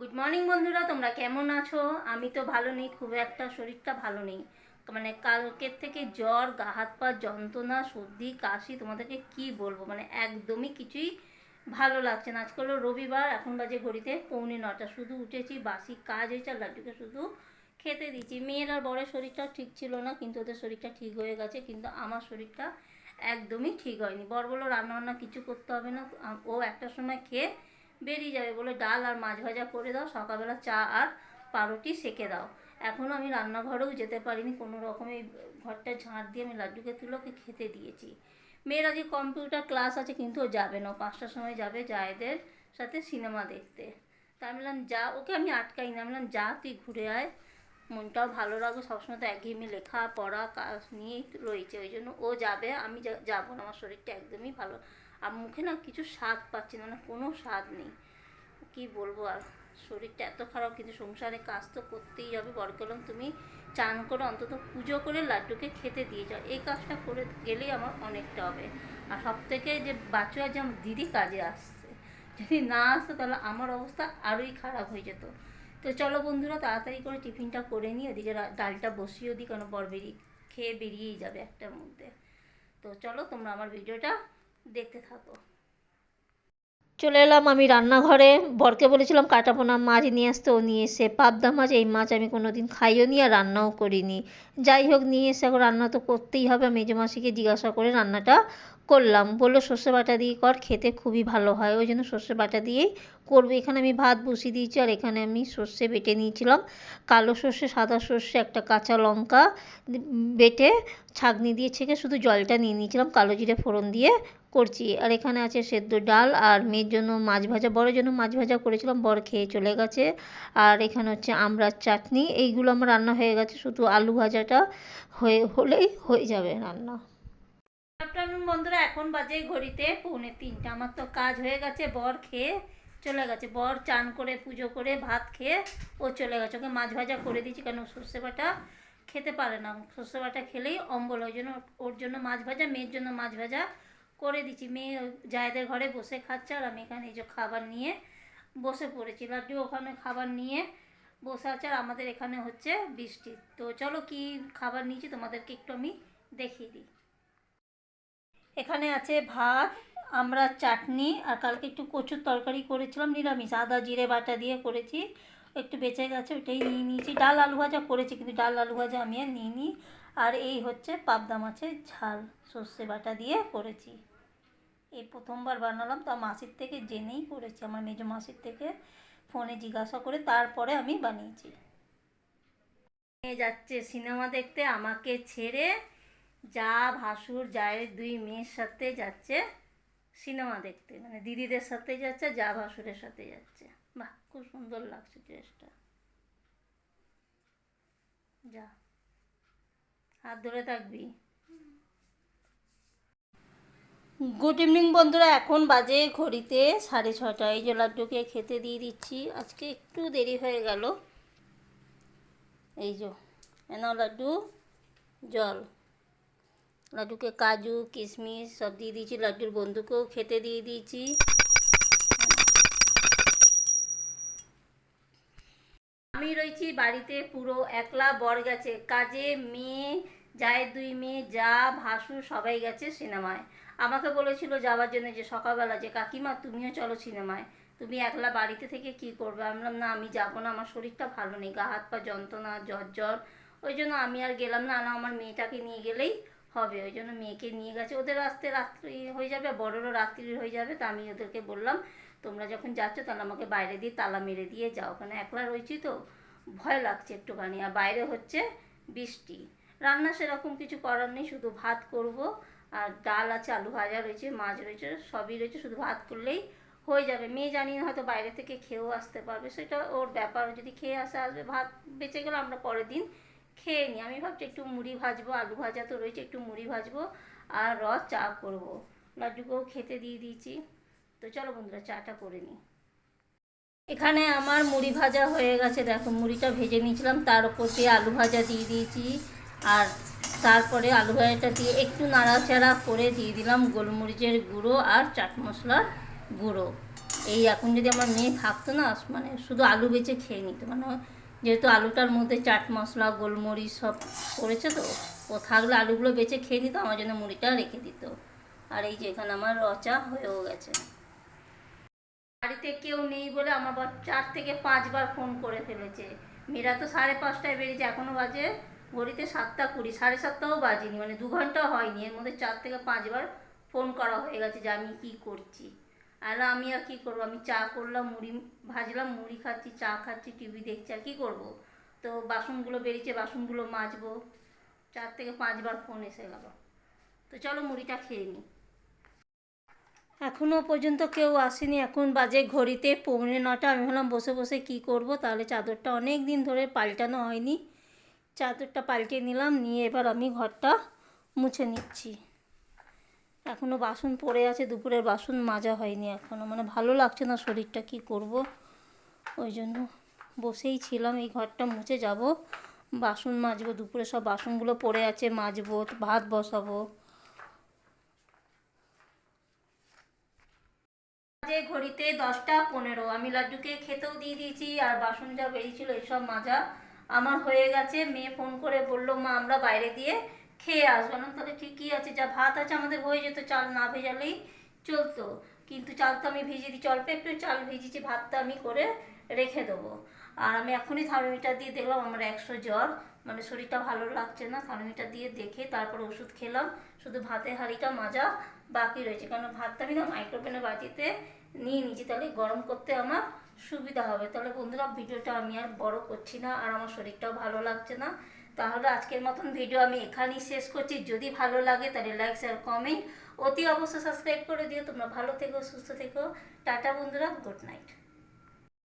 Good morning বন্ধুরা, তোমরা কেমন আছো? আমি তো ভালো নেই, খুব একটা শরীরটা ভালো নেই। মানে কালকের থেকে জ্বর, গা হাত পা যন্ত্রণা, সর্দি, কাশি, তোমাদেরকে কি বলব? মানে একদমই কিছুই ভালো লাগছে না। আজকাল রবিবার, এখন বাজে ঘড়িতে পৌনে নটা শুধু উঠেছি, বাসি কাজ হয়েছে, আর লাড্ডুকে শুধু খেতে দিচ্ছি মেয়ের আর বড়ের শরীরটা ঠিক ছিল না, কিন্তু ওদের শরীরটা ঠিক হয়ে গেছে, কিন্তু আমার শরীরটা একদমই ঠিক হয়নি। বর বলল রান্না বান্না কিছু করতে হবে না। ও একটা সময় খেয়ে বেরিয়ে যাবে বলে ডাল আর মাছ ভাজা করে দাও, সকালবেলা চা আর পাউরুটি সেকে দাও। এখনও আমি রান্নাঘরেও যেতে পারিনি, কোনো রকমে ঘরটা ঝাঁট দিয়ে আমি লাড্ডুকে তুলে ওকে খেতে দিয়েছি। মেয়ের আজকে কম্পিউটার ক্লাস আছে, কিন্তু ও যাবে না। পাঁচটার সময় যাবে জায়েদের সাথে সিনেমা দেখতে। তা আমি বললাম, যা, ওকে আমি আটকাই না। আমি বললাম, যা, তুই ঘুরে আয়। মনটাও ভালো লাগবে সবসময় তো একঘেয়েমি লেখা, পড়া, কাজ নিয়েই রয়েছে। ওই জন্য ও যাবে, আমি যাব না, আমার শরীরটা একদমই ভালো আর মুখে না কিছু স্বাদ পাচ্ছি না মানে কোনো স্বাদ নেই। কি বলব আর? শরীরটা এত খারাপ, কিন্তু সংসারে কাজ তো করতেই হবে। বর করলাম তুমি চান করে, অন্তত পুজো করে লাড্ডুকে খেতে দিয়ে যাও। এই কাজটা করে গেলেই আমার অনেকটা হবে। আর সব থেকে যে বাচ্চা যে আমার দিদি কাজে আসছে, যদি না আসতো তাহলে আমার অবস্থা আরোই খারাপ হয়ে যেত। তো চলো বন্ধুরা, তাড়াতাড়ি করে টিফিনটা করে নিই, ওদিকে ডালটা বসিয়েও দিই কারণ বর বেরিয়ে খেয়ে বেরিয়েই যাবে একটার মধ্যে। তো চলো, তোমরা আমার ভিডিওটা দেখতে থাকো। চলে এলাম আমি রান্নাঘরে। বরকে বলেছিলাম কাটাপোনা মাছ নিয়ে আসতে, ও নিয়ে এসে পাবদা মাছ। এই মাছ আমি কোনো দিন খাইও নি আর রান্নাও করিনি। যাই হোক, নিয়ে এসে এখন রান্না তো করতেই হবে। মেজো মাসিকে জিজ্ঞাসা করে রান্নাটা করলাম। বলল, সর্ষে বাটা দিয়ে কর, খেতে খুবই ভালো হয়। ওই জন্য সর্ষে বাটা দিয়েই করব। এখানে আমি ভাত বসিয়ে দিয়েছি আর এখানে আমি সর্ষে বেটে নিয়েছিলাম। কালো সর্ষে, সাদা সর্ষে, একটা কাঁচা লঙ্কা বেটে ছাঁকনি দিয়ে ছেঁকে শুধু জলটা নিয়ে নিয়েছিলাম। কালো জিরে ফোড়ন দিয়ে করছি। আর এখানে আছে সেদ্ধ ডাল আর মেয়ের জন্য মাছ ভাজা বড়ের জন্য মাছ ভাজা করেছিলাম, বর খেয়ে চলে গেছে। আর এখানে হচ্ছে আমড়ার চাটনি, এইগুলো আমার রান্না হয়ে গেছে, শুধু আলু ভাজাটা হয়ে, হলেই হয়ে যাবে রান্না। আফটারনুন বন্ধুরা, এখন বাজে ঘড়িতে পৌনে তিনটা। আমার তো কাজ হয়ে গেছে, বর খেয়ে চলে গেছে। বর চান করে, পুজো করে, ভাত খেয়ে ও চলে গেছে। ওকে মাছ ভাজা করে দিয়েছি, কেন সর্ষে বাটা খেতে পারে না। সর্ষে বাটা খেলেই অম্বল ওই জন্য, ওর জন্য মাছ ভাজা, মেয়ের জন্য মাছ ভাজা করে দিচ্ছি। মেয়ে জায়েদের ঘরে বসে খাচ্ছে আর আমি এখানে এই যে খাবার নিয়ে বসে পড়েছি। লাড্ডু ওখানে খাবার নিয়ে বসে আছে আর আমাদের এখানে হচ্ছে বৃষ্টি। তো চলো কি খাবার নিয়েছি তোমাদেরকে একটু আমি দেখিয়ে দিই। এখানে আছে ভাত, আমরা চাটনি আর কালকে একটু কচুর তরকারি করেছিলাম, নিরামিষ। আদা, জিরে, বাটা দিয়ে করেছি। একটু বেঁচে গেছে ওইটাই নিয়ে নিয়েছি। ডাল আলু ভাজা করেছি কিন্তু ডাল আলু ভাজা আমি আর নিইনি। আর এই হচ্ছে পাবদা মাছের ঝাল। সর্ষে বাটা দিয়ে করেছি। এই প্রথমবার বানালাম, তা মাসির থেকে জেনেই করেছি। আমার মেজো মাসির থেকে ফোনে জিজ্ঞাসা করে তারপরে আমি বানিয়েছি। মেয়ে যাচ্ছে সিনেমা দেখতে আমাকে ছেড়ে যা ভাসুর, জায়ের দুই মেয়ের সাথে যাচ্ছে সিনেমা দেখতে। মানে দিদিদের সাথে যাচ্ছে, যা ভাসুরের সাথে যাচ্ছে। বাহ, খুব সুন্দর লাগছে ড্রেসটা যা। হাত ধরে থাকবি। গুড ইভিনিং বন্ধুরা, এখন বাজে ঘড়িতে সাড়ে ছটা এই যে লাড্ডুকে খেতে দিয়ে দিচ্ছি। আজকে একটু দেরি হয়ে গেল। এই যে এনাও লাড্ডু, জল। লাড্ডুকে কাজু, কিশমিশ সব দিয়ে দিয়েছি। লাড্ডুর বন্ধুকেও খেতে দিয়ে দিয়েছি। রয়েছি বাড়িতে পুরো একলা বর গেছে। কাজে মেয়ে জায়ের দুই মেয়ে যা ভাসু সবাই গেছে সিনেমায়। আমাকে বলেছিল যাওয়ার জন্য যে, সকালবেলা যে, কাকিমা, তুমিও চলো সিনেমায়। তুমি একলা বাড়িতে থেকে কি করবে? আমি বললাম, না, আমি যাব না, আমার শরীরটা ভালো নেই, গা, হাত, পা যন্ত্রণা, জ্বর জ্বর। ওই জন্য আমি আর গেলাম না না, আমার মেয়েটাকে নিয়ে গেলেই হবে। ওই জন্য মেয়েকে নিয়ে গেছে। ওদের আসতে রাত্রি হয়ে যাবে, বড়রও রাত্রি হয়ে যাবে, তা আমি ওদেরকে বললাম, তোমরা যখন যাচ্ছ তাহলে আমাকে বাইরে দিয়ে তালা মেরে দিয়ে যাও। ওখানে একলা রয়েছি তো। ভয় লাগছে একটুখানি। আর বাইরে হচ্ছে বৃষ্টি। রান্না সেরকম কিছু করার নেই, শুধু ভাত করব। আর ডাল আছে, আলু ভাজা রয়েছে, মাছ রয়েছে, সবই রয়েছে, শুধু ভাত করলেই হয়ে যাবে। মেয়ে জানি হয়তো বাইরে থেকে খেয়েও আসতে পারবে। সেটা ওর ব্যাপার যদি খেয়ে আসে, আসবে, ভাত বেঁচে গেলে আমরা পরের দিন খেয়ে নিই। আমি ভাবছি একটু মুড়ি ভাজবো, আলু ভাজা তো রয়েছে, একটু মুড়ি ভাজবো আর রস চা করব। লাড্ডুকেও খেতে দিয়ে দিয়েছি। তো চলো বন্ধুরা, চাটা করে নিই। এখানে আমার মুড়ি ভাজা হয়ে গেছে, দেখো, মুড়িটা ভেজে নিয়েছিলাম, তার উপর দিয়ে আলু ভাজা দিয়ে দিয়েছি, আর তারপরে আলু ভাজাটা দিয়ে একটু নাড়াচাড়া করে দিয়ে দিলাম গোলমরিচের গুঁড়ো আর চাট মশলার গুঁড়ো। এই এখন যদি আমার মেয়ে থাকতো না মানে শুধু আলু বেচে খেয়ে নিত মানে যেহেতু আলুটার মধ্যে চাট মশলা, গোলমরিচ সব করেছে তো, ও থাকলে আলুগুলো বেচে খেয়ে নিত, আমার জন্য মুড়িটা রেখে দিত। আর এই যে এখানে আমার রচা হয়েও গেছে। বাড়িতে কেউ নেই বলে আমার বর চার থেকে পাঁচবার ফোন করে ফেলেছে। মেয়েরা তো সাড়ে পাঁচটায় বেরিয়েছে, এখনও বাজে ঘড়িতে সাতটা কুড়ি, সাড়ে সাতটাও বাজেনি মানে দু ঘন্টাও হয়নি, এর মধ্যে চার থেকে পাঁচবার ফোন করা হয়ে গেছে যে আমি কি করছি। আর আমি আর কি করব? আমি চা করলাম, মুড়ি ভাজলাম, মুড়ি খাচ্ছি, চা খাচ্ছি, টিভি দেখছি, আর কি করব? তো বাসনগুলো বেরিয়েছে, বাসনগুলো মাজবো, চার থেকে পাঁচবার ফোন এসে গেল। তো চলো মুড়িটা খেয়ে নিই। এখনও পর্যন্ত কেউ আসেনি। এখন বাজে ঘড়িতে পৌনে নটা। আমি ভাবলাম বসে বসে কি করব? তাহলে চাদরটা অনেক দিন ধরে পাল্টানো হয়নি। চাদরটা পাল্টে নিলাম। নিয়ে এবার আমি ঘরটা মুছে নিচ্ছি। এখনও বাসন পড়ে আছে। দুপুরের বাসন মাজা হয়নি এখনও মানে ভালো লাগছে না শরীরটা কি করব? ওই জন্য বসেই ছিলাম। এই ঘরটা মুছে যাব। বাসন মাজবো। দুপুরে সব বাসনগুলো পড়ে আছে। মাজবো, ভাত বসাবো। বাজে ঘড়িতে দশটা পনেরো, আমি লাড্ডুকে খেতেও দিয়ে দিয়েছি, আর বাসন যা বেরিয়েছিল এসব মাজা আমার হয়ে গেছে। মেয়ে ফোন করে বলল, মা, আমরা বাইরে দিয়ে খেয়ে আসব। না তাহলে ঠিকই আছে, যা ভাত আছে আমাদের হয়ে যেত, চাল না ভেজালেই চলতো। কিন্তু চাল তো আমি ভিজিয়ে দিচ্ছি অল্প একটু চাল ভিজিয়েছি, ভাতটা আমি করে রেখে দেবো। আর আমি এখনই থার্মোমিটার দিয়ে দেখলাম আমার একশো জ্বর। মানে শরীরটা ভালো লাগছে না, থার্মোমিটার দিয়ে দেখে তারপর ওষুধ খেলাম। শুধু ভাতের হাঁড়িটা মাজা বাকি রয়েছে। কারণ ভাতটা আমি না মাইক্রোওভেনের বাটিতে নিয়ে নিয়েছি। তাহলে গরম করতে আমার সুবিধা হবে। তাহলে বন্ধুরা, ভিডিওটা আমি আর বড় করছি না, আর আমার শরীরটাও ভালো লাগছে না। তাহলে আজকের মতন ভিডিও আমি এখানেই শেষ করছি। যদি ভালো লাগে তাহলে লাইক শেয়ার কমেন্ট অতি অবশ্যই সাবস্ক্রাইব করে দিও। তোমরা ভালো থেকো, সুস্থ থেকো। টাটা বন্ধুরা গুড নাইট